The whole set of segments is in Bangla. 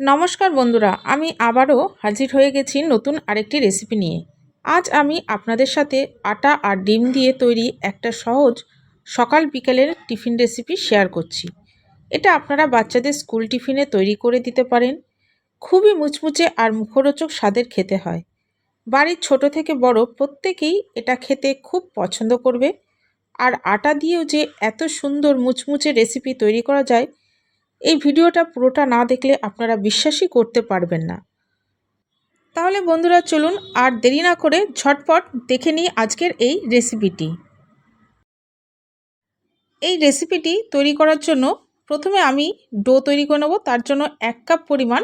নমস্কার বন্ধুরা, আমি আবারও হাজির হয়ে গেছি নতুন আরেকটি রেসিপি নিয়ে। আজ আমি আপনাদের সাথে আটা আর ডিম দিয়ে তৈরি একটা সহজ সকাল বিকেলের টিফিন রেসিপি শেয়ার করছি। এটা আপনারা বাচ্চাদের স্কুল টিফিনে তৈরি করে দিতে পারেন। খুবই মুচমুচে আর মুখরোচক স্বাদের খেতে হয়। বাড়ির ছোট থেকে বড় প্রত্যেকেই এটা খেতে খুব পছন্দ করবে। আর আটা দিয়েও যে এত সুন্দর মুচমুচে রেসিপি তৈরি করা যায় এই ভিডিওটা পুরোটা না দেখলে আপনারা বিশ্বাসই করতে পারবেন না। তাহলে বন্ধুরা চলুন আর দেরি না করে ঝটপট দেখে নিই আজকের এই রেসিপিটি। এই রেসিপিটি তৈরি করার জন্য প্রথমে আমি ডো তৈরি করে নেব, তার জন্য এক কাপ পরিমাণ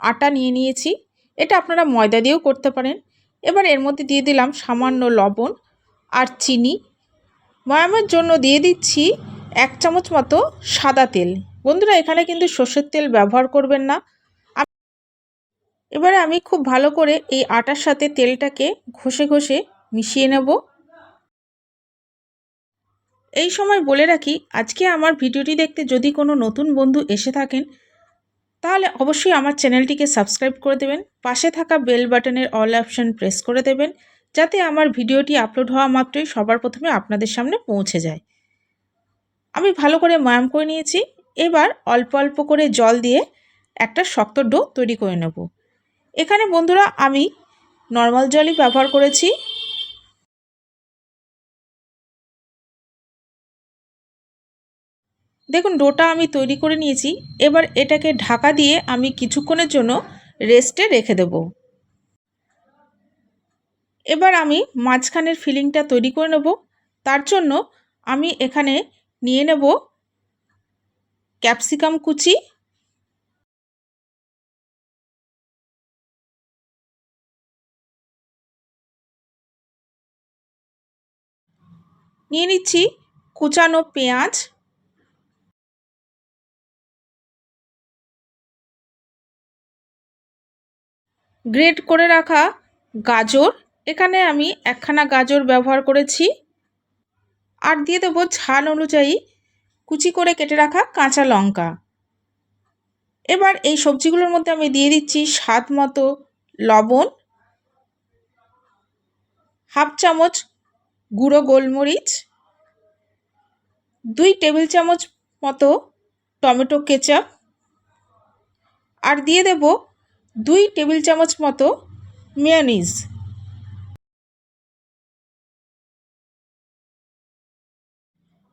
আটা নিয়ে নিয়েছি। এটা আপনারা ময়দা দিয়েও করতে পারেন। এবার এর মধ্যে দিয়ে দিলাম সামান্য লবণ আর চিনি। ময়ামের জন্য দিয়ে দিচ্ছি এক চামচ মতো সাদা তেল। বন্ধুরা, এখানে কিন্তু সর্ষের তেল ব্যবহার করবেন না। এবারে আমি খুব ভালো করে এই আটার সাথে তেলটাকে ঘষে ঘষে মিশিয়ে নেব। এই সময় বলে রাখি, আজকে আমার ভিডিওটি দেখতে যদি কোনো নতুন বন্ধু এসে থাকেন, তাহলে অবশ্যই আমার চ্যানেলটিকে সাবস্ক্রাইব করে দেবেন, পাশে থাকা বেল বাটনের অল অপশান প্রেস করে দেবেন, যাতে আমার ভিডিওটি আপলোড হওয়া মাত্রই সবার প্রথমে আপনাদের সামনে পৌঁছে যায়। আমি ভালো করে ময়াম করে নিয়েছি। এবার অল্প অল্প করে জল দিয়ে একটা শক্ত ডো তৈরি করে নেব। এখানে বন্ধুরা আমি নর্মাল জলই ব্যবহার করেছি। দেখুন, ডোটা আমি তৈরি করে নিয়েছি। এবার এটাকে ঢাকা দিয়ে আমি কিছুক্ষণের জন্য রেস্টে রেখে দেব। এবার আমি মাঝখানের ফিলিংটা তৈরি করে নেব। তার জন্য আমি এখানে নিয়ে নেব ক্যাপসিকাম কুচি। নিয়ে নিচ্ছি কুচানো পেঁয়াজ। গ্রেট করে রাখা গাজর। এখানে আমি একখানা গাজর ব্যবহার করেছি। আর দিয়ে দেবো ঝাল অনুযায়ী কুচি করে কেটে রাখা কাঁচা লঙ্কা। এবার এই সবজিগুলোর মধ্যে আমি দিয়ে দিচ্ছি স্বাদ মতো লবণ, হাফ চামচ গুঁড়ো গোলমরিচ, দুই টেবিল চামচ মতো টমেটো কেচাপ, আর দিয়ে দেব দুই টেবিল চামচ মতো মেয়নিজ।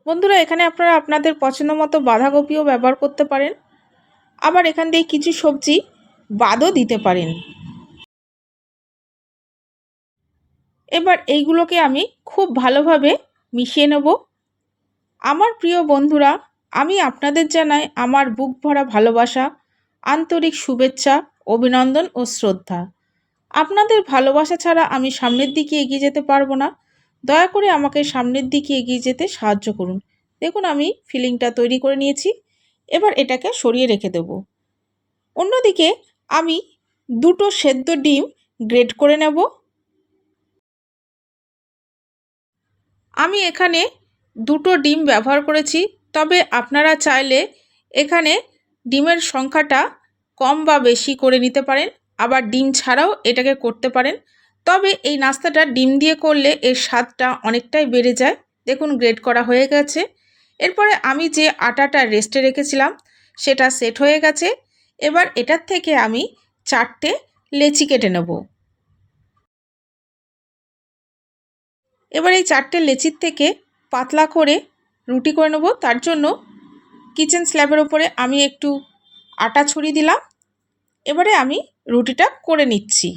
বন্ধুরা, এখানে আপনারা আপনাদের পছন্দ মতো বাঁধাকপিও ব্যবহার করতে পারেন। আবার এখান দিয়ে কিছু সবজি বাদও দিতে পারেন। এবার এইগুলোকে আমি খুব ভালোভাবে মিশিয়ে নেব। আমার প্রিয় বন্ধুরা, আমি আপনাদের জানাই আমার বুক ভরা ভালোবাসা, আন্তরিক শুভেচ্ছা, অভিনন্দন ও শ্রদ্ধা। আপনাদের ভালোবাসা ছাড়া আমি সামনের দিকে এগিয়ে যেতে পারব না। দয়া করে আমাকে সামনের দিকে এগিয়ে যেতে সাহায্য করুন। দেখুন, আমি ফিলিংটা তৈরি করে নিয়েছি। এবার এটাকে সরিয়ে রেখে দেব। অন্যদিকে আমি দুটো সেদ্ধ ডিম গ্রেড করে নেব। আমি এখানে দুটো ডিম ব্যবহার করেছি, তবে আপনারা চাইলে এখানে ডিমের সংখ্যাটা কম বা বেশি করে নিতে পারেন। আবার ডিম ছাড়াও এটাকে করতে পারেন। তবে এই নাস্তাটা ডিম দিয়ে করলে এর স্বাদটা অনেকটাই বেড়ে যায়। দেখুন গ্রেড করা হয়ে গেছে। এরপরে আমি যে আটাটা রেস্টে রেখেছিলাম, সেটা সেট হয়ে গেছে। এবার এটার থেকে আমি চারটে লেচি কেটে নেব। এবার এই চারটে লেচির থেকে পাতলা করে রুটি করে নেব। তার জন্য কিচেন স্ল্যাবের ওপরে আমি একটু আটা ছড়িয়ে দিলাম। এবারে আমি রুটিটা করে নিচ্ছি।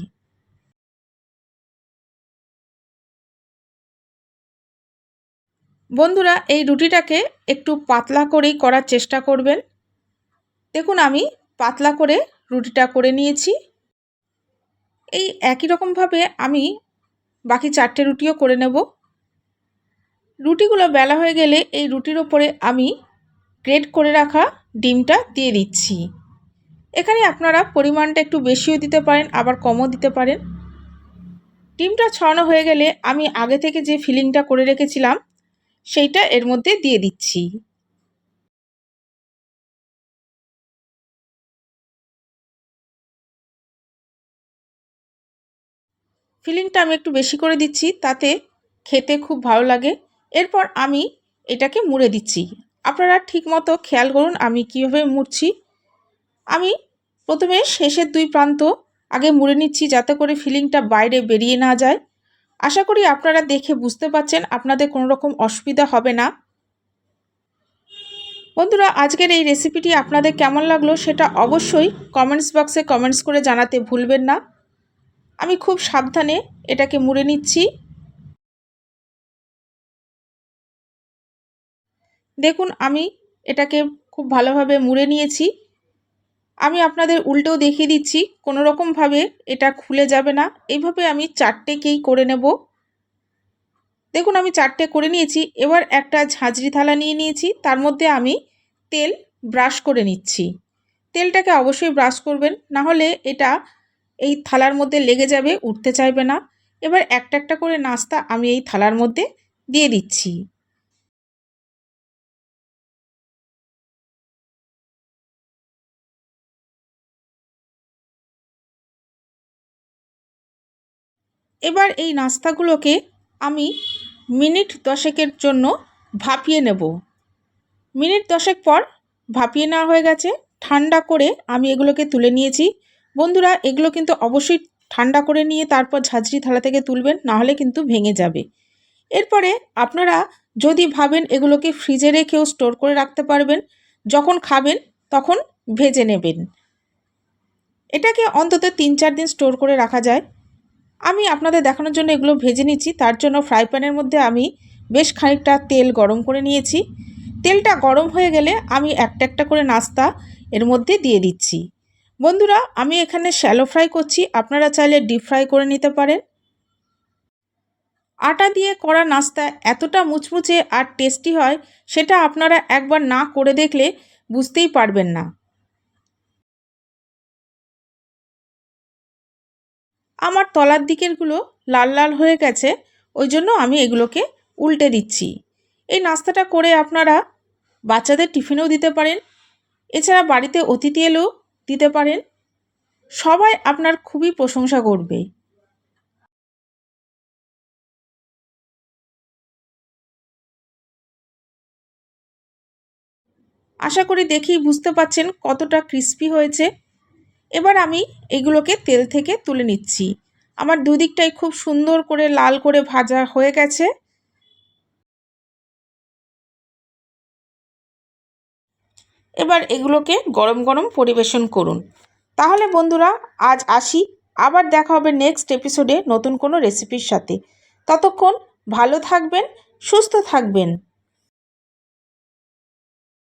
বন্ধুরা, এই রুটিটাকে একটু পাতলা করেই করার চেষ্টা করবেন। দেখুন, আমি পাতলা করে রুটিটা করে নিয়েছি। এই একই রকমভাবে আমি বাকি চারটে রুটিও করে নেব। রুটিগুলো বেলা হয়ে গেলে এই রুটির ওপরে আমি গ্রেড করে রাখা ডিমটা দিয়ে দিচ্ছি। এখানে আপনারা পরিমাণটা একটু বেশিও দিতে পারেন, আবার কমও দিতে পারেন। ডিমটা ছড়ানো হয়ে গেলে আমি আগে থেকে যে ফিলিংটা করে রেখেছিলাম সেইটা এর মধ্যে দিয়ে দিচ্ছি। ফিলিংটা আমি একটু বেশি করে দিচ্ছি, তাতে খেতে খুব ভালো লাগে। এরপর আমি এটাকে মুড়ে দিচ্ছি। আপনারা ঠিকমতো খেয়াল করুন আমি কীভাবে মুড়ছি। আমি প্রথমে শেষের দুই প্রান্ত আগে মুড়ে নিচ্ছি যাতে করে ফিলিংটা বাইরে বেরিয়ে না যায়। আশা করি আপনারা দেখে বুঝতে পারছেন, আপনাদের কোনো রকম অসুবিধা হবে না। বন্ধুরা, আজকের এই রেসিপিটি আপনাদের কেমন লাগল সেটা অবশ্যই কমেন্টস বক্সে কমেন্টস করে জানাতে ভুলবেন না। আমি খুব সাবধানে এটাকে মুড়ে নিচ্ছি। দেখুন, আমি এটাকে খুব ভালোভাবে মুড়ে নিয়েছি। আমি আপনাদের উল্টেও দেখিয়ে দিচ্ছি, কোনো রকমভাবে এটা খুলে যাবে না। এইভাবে আমি চারটেকেই করে নেব। দেখুন, আমি চারটে করে নিয়েছি, এবার একটা ঝাঁঝরি থালা নিয়ে নিয়েছি, তার মধ্যে আমি তেল ব্রাশ করে নিচ্ছি। তেলটাকে অবশ্যই ব্রাশ করবেন, না হলে এটা এই থালার মধ্যে লেগে যাবে, উঠতে চাইবে না। এবার একটা একটা করে নাস্তা আমি এই থালার মধ্যে দিয়ে দিচ্ছি। এবার এই নাস্তাগুলোকে আমি মিনিট দশেকের জন্য ভাপিয়ে নেব। মিনিট দশেক পর ভাপিয়ে নেওয়া হয়ে গেছে। ঠান্ডা করে আমি এগুলোকে তুলে নিয়েছি। বন্ধুরা, এগুলো কিন্তু অবশ্যই ঠান্ডা করে নিয়ে তারপর ঝাঁঝরি থালা থেকে তুলবেন নাহলে কিন্তু ভেঙে যাবে। এরপরে আপনারা যদি ভাবেন এগুলোকে ফ্রিজে রেখেও স্টোর করে রাখতে পারবেন, যখন খাবেন তখন ভেজে নেবেন। এটাকে অন্তত তিন চার দিন স্টোর করে রাখা যায়। আমি আপনাদের দেখানোর জন্য এগুলো ভেজে নিচ্ছি। তার জন্য ফ্রাই প্যানের মধ্যে আমি বেশ খানিকটা তেল গরম করে নিয়েছি। তেলটা গরম হয়ে গেলে আমি একটা একটা করে নাস্তা এর মধ্যে দিয়ে দিচ্ছি। বন্ধুরা, আমি এখানে শ্যালো ফ্রাই করছি। আপনারা চাইলে ডিপ ফ্রাই করে নিতে পারেন। আটা দিয়ে করা নাস্তা এতটা মুচমুচে আর টেস্টি হয়, সেটা আপনারা একবার না করে দেখলে বুঝতেই পারবেন না। আমার তলার দিকেরগুলো লাল লাল হয়ে গেছে ওই জন্য আমি এগুলোকে উল্টে দিচ্ছি। এই নাস্তাটা করে আপনারা বাচ্চাদের টিফিনেও দিতে পারেন, এছাড়া বাড়িতে অতিথি এলেও দিতে পারেন। সবাই আপনার খুবই প্রশংসা করবে। আশা করি দেখি বুঝতে পাচ্ছেন কতটা ক্রিস্পি হয়েছে। এবার আমি এগুলোকে তেল থেকে তুলে নিচ্ছি। আমার দুদিকটাই খুব সুন্দর করে লাল করে ভাজা হয়ে গেছে। এবার এগুলোকে গরম গরম পরিবেশন করুন। তাহলে বন্ধুরা, আজ আসি। আবার দেখা হবে নেক্সট এপিসোডে নতুন কোনো রেসিপির সাথে। ততক্ষণ ভালো থাকবেন, সুস্থ থাকবেন।